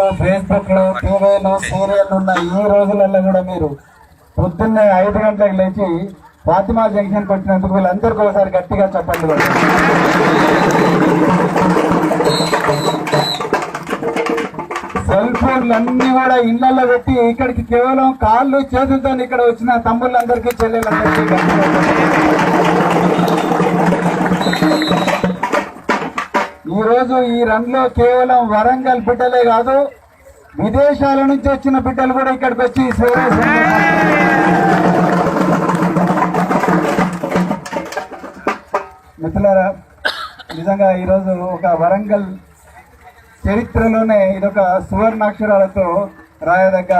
యూట్యూబ్లు ఫేస్బుక్లు టీవీలో సీరియల్ ఉన్న ఈ రోజులలో కూడా మీరు పొద్దున్నే ఐదు గంటలకు లేచి ఫాతిమా జంక్షన్కి వచ్చినందుకు వీళ్ళందరికీ ఒకసారి గట్టిగా చెప్పండి. సెల్ ఫోన్లన్నీ కూడా ఇళ్ళలో పెట్టి ఇక్కడికి కేవలం కాళ్ళు చేతులతో ఇక్కడ వచ్చిన తమ్ముళ్ళందరికీ చెల్లెలందరికీ ఈరోజు ఈ రన్లో కేవలం వరంగల్ బిడ్డలే కాదు విదేశాల నుంచి వచ్చిన బిడ్డలు కూడా ఇక్కడికి వచ్చి సేవ మిత్రులారా నిజంగా ఈరోజు ఒక వరంగల్ చరిత్రలోనే ఇదొక సువర్ణాక్షరాలతో రాయదగ్గ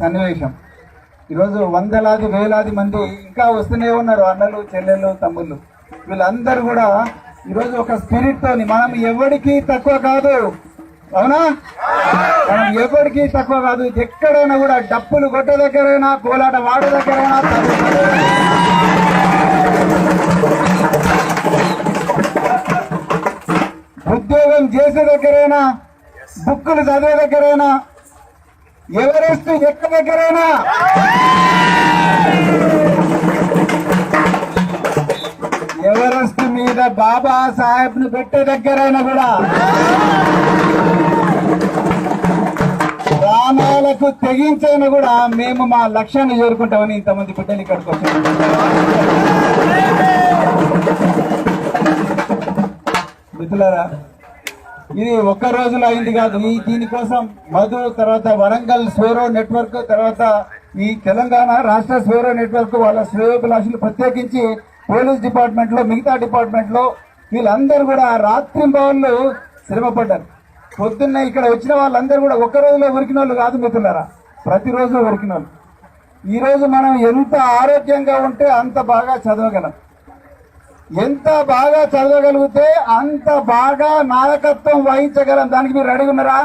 సన్నివేశం. ఈరోజు వందలాది వేలాది మంది ఇంకా వస్తూనే ఉన్నారు అన్నలు చెల్లెళ్ళు తమ్ముళ్ళు. వీళ్ళందరూ కూడా ఈరోజు ఒక స్పిరిట్ తోని మనం ఎవరికి తక్కువ కాదు. అవునా? మనం ఎవరికి తక్కువ కాదు. ఎక్కడైనా కూడా డప్పులు కొట్ట దగ్గరైనా కోలాట వాడ దగ్గరైనా ఉద్యోగం చేసే దగ్గరైనా బుక్కులు చదివే దగ్గరైనా ఎవరెస్ట్ ఎక్క దగ్గరైనా. ఎవరెస్ట్ బాబా సాహెబ్ను పెట్టే దగ్గరైనా కూడా. ప్రాణాలకు తెగించైనా కూడా మేము మా లక్ష్యాన్ని చేరుకుంటామని ఇంతమంది బిడ్డలు ఇక్కడికి వచ్చారు. ఇది ఒక్క రోజులో అయింది కాదు. ఈ దీనికోసం మధు తర్వాత వరంగల్ స్వేరో నెట్వర్క్ తర్వాత ఈ తెలంగాణ రాష్ట్ర స్వేరో నెట్వర్క్ వాళ్ళ శ్రేయోభిలాషులు ప్రత్యేకించి పోలీస్ డిపార్ట్మెంట్లో మిగతా డిపార్ట్మెంట్లో వీళ్ళందరూ కూడా రాత్రి భవన్లు శ్రమపడ్డారు. పొద్దున్న ఇక్కడ వచ్చిన వాళ్ళందరూ కూడా ఒక్క రోజులో ఉరికిన వాళ్ళు కాదు మిత్రులారా. ప్రతిరోజు ఉరికిన వాళ్ళు ఈరోజు మనం ఎంత ఆరోగ్యంగా ఉంటే అంత బాగా చదవగలం. ఎంత బాగా చదవగలిగితే అంత బాగా నాయకత్వం వహించగలం. దానికి మీరు రెడీ ఉన్నారా?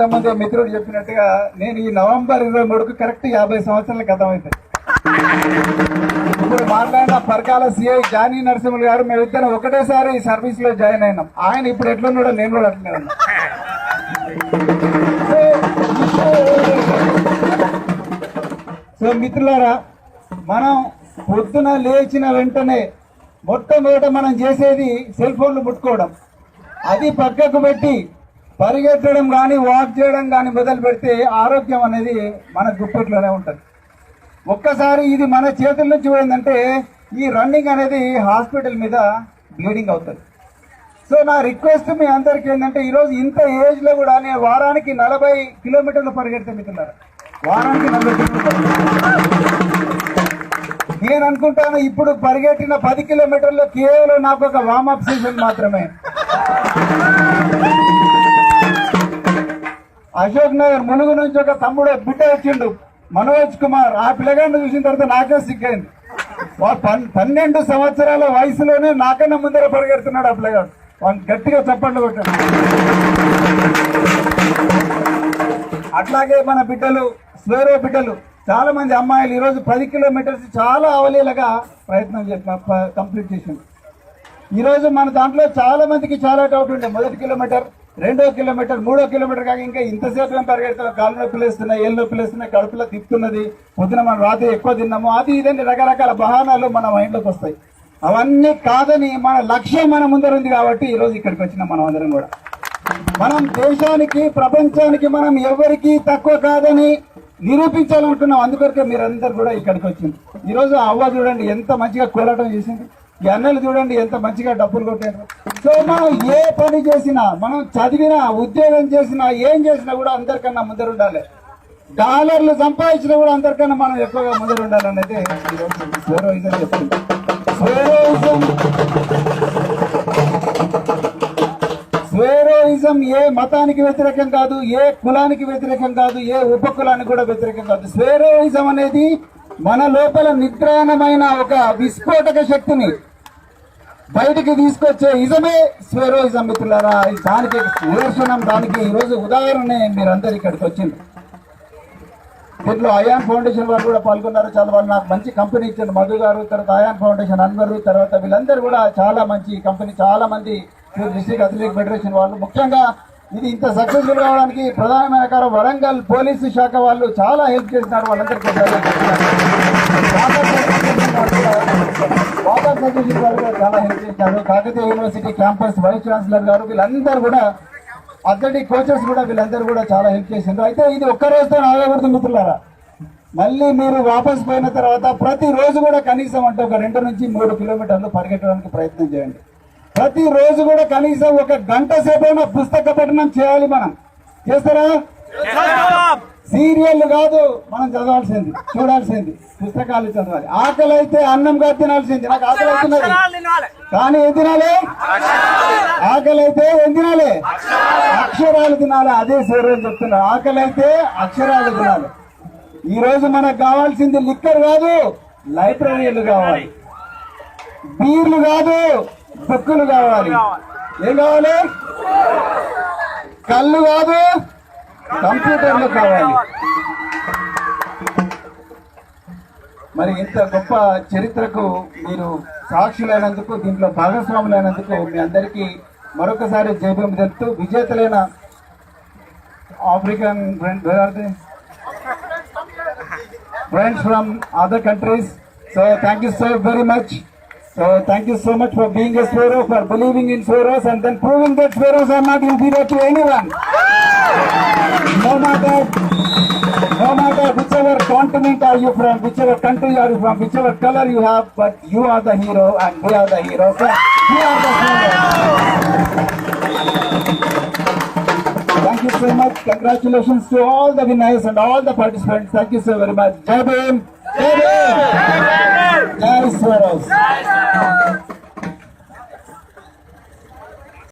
ఇంతమంది మిత్రుడు చెప్పినట్టుగా నేను ఈ నవంబర్ ఇరవై మూడుకు కరెక్ట్ యాభై సంవత్సరాల క్రితం అయితే ఇప్పుడు మాట్లాడిన పరకాల సిఐ జానీ నరసింహులు గారు మేమిద్దరం ఒకటేసారి ఈ సర్వీస్లో జాయిన్ అయినాం. ఆయన ఇప్పుడు ఎట్లున్నాడో నేను కూడా అట్లనే ఉన్నా. సో మిత్రులారా మనం పొద్దున లేచిన వెంటనే మొట్టమొదట మనం చేసేది సెల్ ఫోన్లు ముట్టుకోవడం. అది పక్కకు పెట్టి పరిగెత్తడం కానీ వాక్ చేయడం కానీ మొదలు పెడితే ఆరోగ్యం అనేది మన గుప్పట్లోనే ఉంటుంది. ఒక్కసారి ఇది మన చేతుల నుంచి పోయిందంటే ఈ రన్నింగ్ అనేది హాస్పిటల్ మీద బ్లీడింగ్ అవుతుంది. సో నా రిక్వెస్ట్ మీ అందరికి ఏంటంటే ఈరోజు ఇంత ఏజ్లో కూడా నేను వారానికి నలభై కిలోమీటర్లు పరిగెడితే మిత్రులారా వారానికి నలభై కిలోమీటర్లు నేను అనుకుంటాను ఇప్పుడు పరిగెట్టిన పది కిలోమీటర్లు కేవలం నాకు ఒక వామప్ సీజన్ మాత్రమే. అశోక్ నగర్ ములుగు నుంచి ఒక తమ్ముడు బిడ్డ వచ్చిండు. మనోజ్ కుమార్. ఆ పిల్లగాడిని చూసిన తర్వాత నాకే సిగ్గైంది. పన్- పన్నెండు సంవత్సరాల వయసులోనే నాకన్నా ముందర పరిగెడుతున్నాడు ఆ పిల్లగాడు. వాళ్ళు గట్టిగా చప్పట్లు కొట్టాడు. అట్లాగే మన బిడ్డలు స్వేరో బిడ్డలు చాలా మంది అమ్మాయిలు ఈరోజు పది కిలోమీటర్స్ చాలా అవలీలగా ప్రయత్నం చేసి కంప్లీట్ చేసింది ఈరోజు మన దాంట్లో చాలా మందికి చాలా డౌట్ ఉండే. మొదటి కిలోమీటర్ రెండో కిలోమీటర్ మూడో కిలోమీటర్ కాక ఇంకా ఇంతసేపు ఏం పరిగెడుతున్నా కాళ్ళు నొప్పులు వేస్తున్నాయి ఏళ్ళు నొప్పులు వేస్తున్నాయి కడుపులో తిప్పుతున్నది. పొద్దున మనం రాత్రి ఎక్కువ తిన్నాము. అది ఇదని రకరకాల బహానాలు మన మైండ్లోకి వస్తాయి. అవన్నీ కాదని మన లక్ష్యం మన ముందర ఉంది కాబట్టి ఈరోజు ఇక్కడికి వచ్చినాం మనం అందరం కూడా. మనం దేశానికి ప్రపంచానికి మనం ఎవరికి తక్కువ కాదని నిరూపించాలనుకున్నాం. అందుకొరకే మీరందరూ కూడా ఇక్కడికి వచ్చింది ఈరోజు అవ్వ చూడండి ఎంత మంచిగా కోలాటం చేసింది. ఈ అన్నలు చూడండి ఎంత మంచిగా డబ్బులు కొట్టారు. సో మనం ఏ పని చేసినా మనం చదివినా ఉద్యోగం చేసినా ఏం చేసినా కూడా అందరికన్నా ముందర ఉండాలి డాలర్లు సంపాదించినా కూడా అందరికన్నా మనం ఎక్కువగా ముందర ఉండాలనేది చెప్తుంది స్వేరోయిజం ఏ మతానికి వ్యతిరేకం కాదు ఏ కులానికి వ్యతిరేకం కాదు ఏ ఉపకులానికి కూడా వ్యతిరేకం కాదు. స్వేరోయిజం అనేది మన లోపల నిద్రాణమైన ఒక విస్ఫోటక శక్తిని బయటికి తీసుకొచ్చే ఇజమే స్వేరోయిజం మిత్రులారా. దానికి నిదర్శనం దానికి ఈరోజు ఉదాహరణ మీరందరూ ఇక్కడికి వచ్చింది దీంట్లో అయాన్ ఫౌండేషన్ వాళ్ళు కూడా పాల్గొన్నారు. చాలా వాళ్ళు నాకు మంచి కంపెనీ ఇచ్చారు మధు గారు తర్వాత అయాన్ ఫౌండేషన్ అన్వర్ తర్వాత వీళ్ళందరూ కూడా చాలా మంచి కంపెనీ చాలా మంది డిస్ట్రిక్ట్ అథ్లెటిక్ ఫెడరేషన్ వాళ్ళు. ముఖ్యంగా ఇది ఇంత సక్సెస్ఫుల్ కావడానికి ప్రధానమైన కారణం వరంగల్ పోలీసు శాఖ వాళ్ళు చాలా హెల్ప్ చేసినారు. వాళ్ళందరికీ వాటర్ సొసైటీ గారు కూడా చాలా హెల్ప్ చేశారు Kakatiya university campus vice chancellor గారు వీళ్ళందరూ కూడా అథ్లెటిక్ కోచెస్ కూడా వీళ్ళందరూ కూడా చాలా హెల్ప్ చేసిండ్రు అయితే ఇది ఒక్క రోజుతో ఆగకూడదు మిత్రులారా మళ్ళీ మీరు వాపస్ పోయిన తర్వాత ప్రతి రోజు కూడా కనీసం అంటే ఒక రెండు నుంచి మూడు కిలోమీటర్లు పరిగెట్టడానికి ప్రయత్నం చేయండి. ప్రతి రోజు కూడా కనీసం ఒక గంట సేపైనా పుస్తక పఠనం చేయాలి మనం. చేస్తారా? సీరియల్ కాదు మనం చదవాల్సింది చూడాల్సింది పుస్తకాలు చదవాలి. ఆకలి అయితే అన్నం కాదు తినాల్సింది. నాకు ఆకలి అవుతున్నది. కానీ ఏం తినాలి? ఆకలి అయితే ఏం తినాలి? అక్షరాలు తినాలి. అదే సూర్యుడు చెప్తున్నా. ఆకలి అయితే అక్షరాలు తినాలి. ఈ రోజు మనకు కావాల్సింది లిక్కర్ కాదు లైబ్రరీలు కావాలి. బీర్లు కాదు బుక్కులు కావాలి. ఏం కావాలి? కళ్ళు కాదు కంప్యూటర్లు కావాలి. మరి ఇంత గొప్ప చరిత్రకు మీరు సాక్షులైనందుకు దీంట్లో భాగస్వాములైనందుకు మీ అందరికీ మరొకసారి జైభీం తెలుపుతూ విజేతలైన African friends from other countries so thank you so very much so thank you so much for being a Swaero for believing in Swaeros and then proving that Swaeros are not inferior to anyone. no continent are you from, whichever country are you from, whichever color you have, but you are the hero and we are the heroes. So, we are the heroes. Thank you so much. Congratulations to all the winners and all the participants. Thank you so very much. Jai Bhim. Jai Bhim. Jai Swaros.